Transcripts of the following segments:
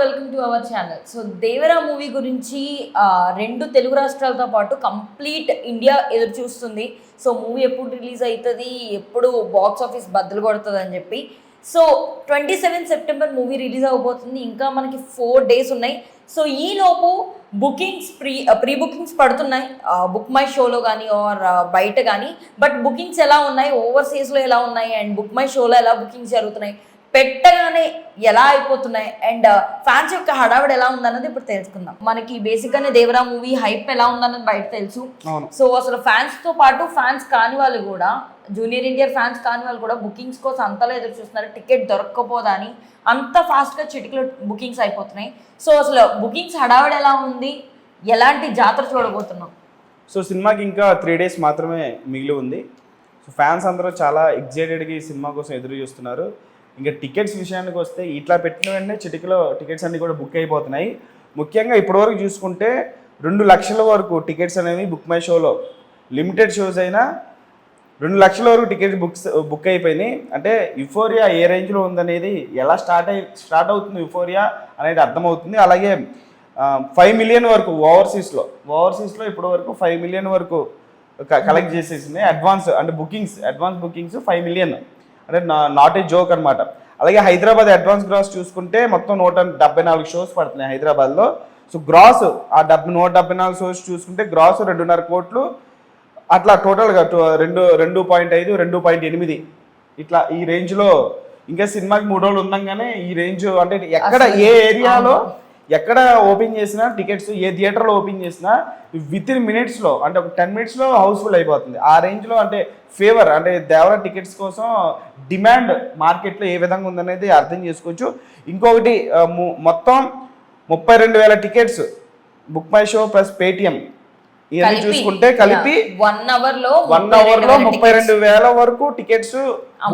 Welcome to our channel. So Devara movie గురించి రెండు తెలుగు రాష్ట్రాలతో పాటు కంప్లీట్ ఇండియా ఎదురు చూస్తుంది. సో మూవీ ఎప్పుడు రిలీజ్ అవుతుంది ఎప్పుడు బాక్స్ ఆఫీస్ బద్దలు కొడుతుంది అని చెప్పి. So twenty seven September movie release అవబోతుంది. ఇంకా మనకి ఫోర్ డేస్ ఉన్నాయి. సో ఈ లోపు బుకింగ్స్ ప్రీ ప్రీ బుకింగ్స్ పడుతున్నాయి. బుక్ మై షోలో కానీ ఆర్ బయట కానీ బట్ బుకింగ్స్ ఎలా ఉన్నాయి? ఓవర్సీస్లో ఎలా ఉన్నాయి? అండ్ బుక్ మై షోలో ఎలా బుకింగ్స్ జరుగుతున్నాయి? పెట్టగానే ఎలా అయిపోతున్నాయి? అండ్ ఫ్యాన్స్ యొక్క హడావిడి ఎలా ఉందన్నది ఇప్పుడు తెలుసుకుందాం. మనకి బేసిక్గానే దేవరా మూవీ హైప్ ఎలా ఉందన్నది బయట తెలుసు. సో అసలు ఫ్యాన్స్తో పాటు ఫ్యాన్స్ కాని వాళ్ళు కూడా జూనియర్ ఇండియర్ ఫ్యాన్స్ కాని వాళ్ళు కూడా బుకింగ్స్ కోసం అంతలో ఎదురు చూస్తున్నారు. టికెట్ దొరక్కపోదా అని అంత ఫాస్ట్గా చిటికలో బుకింగ్స్ అయిపోతున్నాయి. సో అసలు బుకింగ్స్ హడావిడి ఎలా ఉంది? ఎలాంటి జాతర చూడబోతున్నాం? సో సినిమాకి ఇంకా త్రీ డేస్ మాత్రమే మిగిలి ఉంది. సో ఫ్యాన్స్ అందరూ చాలా ఎగ్జైటెడ్గా ఈ సినిమా కోసం ఎదురు చూస్తున్నారు. ఇంకా టికెట్స్ విషయానికి వస్తే ఇట్లా పెట్టిన వెంటనే చిటికలో టికెట్స్ అన్నీ కూడా బుక్ అయిపోతున్నాయి. ముఖ్యంగా ఇప్పటివరకు చూసుకుంటే రెండు లక్షల వరకు టికెట్స్ అనేవి బుక్ మై షోలో. లిమిటెడ్ షోస్ అయినా రెండు లక్షల వరకు టికెట్స్ బుక్స్ బుక్ అయిపోయినాయి. అంటే యుఫోరియా ఏ రేంజ్లో ఉందనేది ఎలా స్టార్ట్ అయి స్టార్ట్ అవుతుంది యుఫోరియా అనేది అర్థమవుతుంది. అలాగే ఫైవ్ మిలియన్ వరకు ఓవర్సీస్లో ఓవర్సీస్లో ఇప్పటి వరకు ఫైవ్ మిలియన్ వరకు కలెక్ట్ చేసేసింది. అడ్వాన్స్ అంటే bookings advance bookings five million. అంటే నాట్ ఏ జోక్ అనమాట అలాగే హైదరాబాద్ అడ్వాన్స్ గ్రాస్ చూసుకుంటే మొత్తం నూట డెబ్బై నాలుగు షోస్ పడుతున్నాయి హైదరాబాద్లో. సో గ్రాస్ ఆ డెబ్బై నూట డెబ్బై నాలుగు షోస్ చూసుకుంటే గ్రాస్ రెండున్నర కోట్లు. అట్లా టోటల్గా టు- రెండు రెండు పాయింట్ ఐదు రెండు పాయింట్ ఎనిమిది. ఇట్లా ఈ రేంజ్లో ఇంకా సినిమాకి మూడు రోజులు ఉందంగానే ఈ రేంజ్ అంటే ఎక్కడ ఏ ఏరియాలో ఎక్కడ ఓపెన్ చేసినా టికెట్స్ ఏ థియేటర్లో ఓపెన్ చేసినా విత్ ఇన్ మినిట్స్లో అంటే ఒక టెన్ మినిట్స్లో హౌస్ఫుల్ అయిపోతుంది. ఆ రేంజ్లో అంటే ఫేవర్ అంటే దేవర టికెట్స్ కోసం డిమాండ్ మార్కెట్లో ఏ విధంగా ఉందనేది అర్థం చేసుకోవచ్చు. ఇంకొకటి మొత్తం ముప్పై రెండు వేల tickets book my show plus Paytm ఇవన్నీ చూసుకుంటే కలిపి వన్ అవర్లో వన్ అవర్లో ముప్పై రెండు వేల వరకు టికెట్స్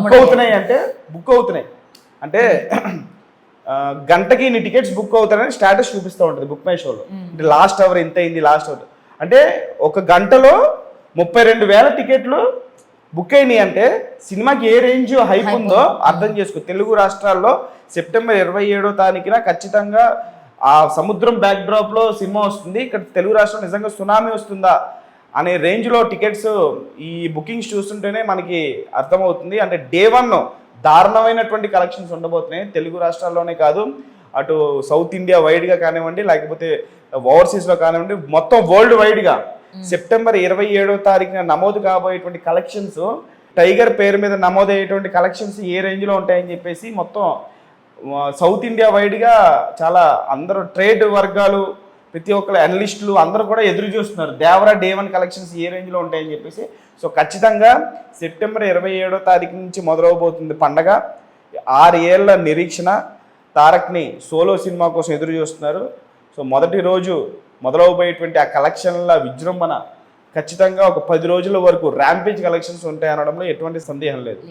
బుక్. అవుతున్నాయి అంటే బుక్ అవుతున్నాయి. అంటే గంటకి ఇన్ని టికెట్స్ బుక్ అవుతాయని స్టాటస్ చూపిస్తూ ఉంటుంది బుక్ మై షోలో. అంటే లాస్ట్ అవర్ ఇంత అయింది లాస్ట్ అవర్. అంటే ఒక గంటలో ముప్పై రెండు వేల టికెట్లు బుక్ అయినాయి అంటే సినిమాకి ఏ రేంజ్ హైప్ ఉందో అర్థం చేసుకో. తెలుగు రాష్ట్రాల్లో సెప్టెంబర్ ఇరవై ఏడో తారీఖున ఖచ్చితంగా ఆ సముద్రం బ్యాక్ డ్రాప్లో సినిమా వస్తుంది. ఇక్కడ తెలుగు రాష్ట్రం నిజంగా సునామీ వస్తుందా అనే రేంజ్లో టికెట్స్ ఈ బుకింగ్స్ చూస్తుంటేనే మనకి అర్థమవుతుంది. అంటే డే వన్ దారుణమైనటువంటి కలెక్షన్స్ ఉండబోతున్నాయి. తెలుగు రాష్ట్రాల్లోనే కాదు అటు సౌత్ ఇండియా వైడ్గా కానివ్వండి లేకపోతే ఓవర్సీస్లో కానివ్వండి మొత్తం వరల్డ్ వైడ్గా సెప్టెంబర్ ఇరవై ఏడో తారీఖున నమోదు కాబోయేటువంటి కలెక్షన్స్ టైగర్ పేరు మీద నమోదయ్యేటువంటి కలెక్షన్స్ ఏ రేంజ్లో ఉంటాయని చెప్పేసి మొత్తం సౌత్ ఇండియా వైడ్గా చాలా అందరూ ట్రేడ్ వర్గాలు ప్రతి ఒక్కరు అనలిస్టులు అందరూ కూడా ఎదురు చూస్తున్నారు. దేవరా డే వన్ కలెక్షన్స్ ఏ రేంజ్లో ఉంటాయని చెప్పేసి. సో ఖచ్చితంగా సెప్టెంబర్ ఇరవై ఏడో తారీఖు నుంచి మొదలవబోతుంది పండగ. ఆరు ఏళ్ళ నిరీక్షణ తారక్ని సోలో సినిమా కోసం ఎదురు చూస్తున్నారు. సో మొదటి రోజు మొదలవబోయేటువంటి ఆ కలెక్షన్ల విజృంభణ ఖచ్చితంగా ఒక పది రోజుల వరకు ర్యాంపేజ్ కలెక్షన్స్ ఉంటాయి అనడంలో ఎటువంటి సందేహం లేదు.